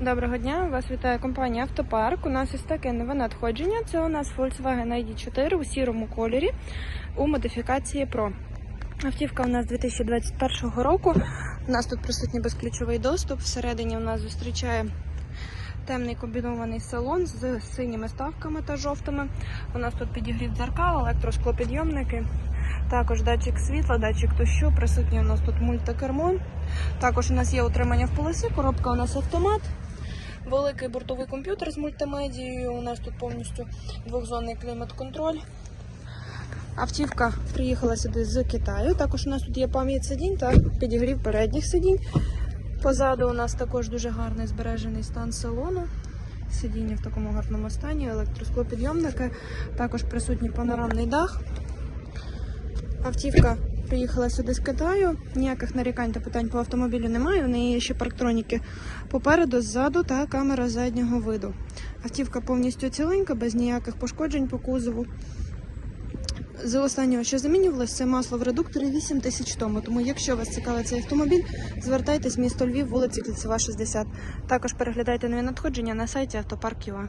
Доброго дня, вас вітає компанія Автопарк. У нас ось таке нове надходження. Це у нас Volkswagen ID4 у сірому кольорі у модифікації Pro. Автівка у нас 2021 року. У нас тут присутній безключовий доступ. Всередині у нас зустрічає темний комбінований салон з синіми ставками та жовтими. У нас тут підігрів дзеркал, електросклопідйомники. Також датчик світла, датчик дощу. Присутній у нас тут мультикермо. Також у нас є утримання в полосі, коробка у нас автомат. Великий бортовий комп'ютер з мультимедією. У нас тут повністю двохзонний клімат-контроль. Автівка приїхала сюди з Китаю. Також у нас тут є пам'ять сидінь та підігрів передніх сидінь. Позаду у нас також дуже гарний збережений стан салону. Сидіння в такому гарному стані, електросклопідйомники, також присутній панорамний дах. Автівка приїхала сюди з Китаю. Ніяких нарікань та питань по автомобілю немає. У неї є ще парктроніки попереду, ззаду та камера заднього виду. Автівка повністю ціленька, без ніяких пошкоджень по кузову. З останнього, що замінювалось, це масло в редукторі 8 тисяч тому. Тому, якщо вас цікавить цей автомобіль, звертайтесь місто Львів, вулиці Кільцева, 60. Також переглядайте нові надходження на сайті автопарк.ua.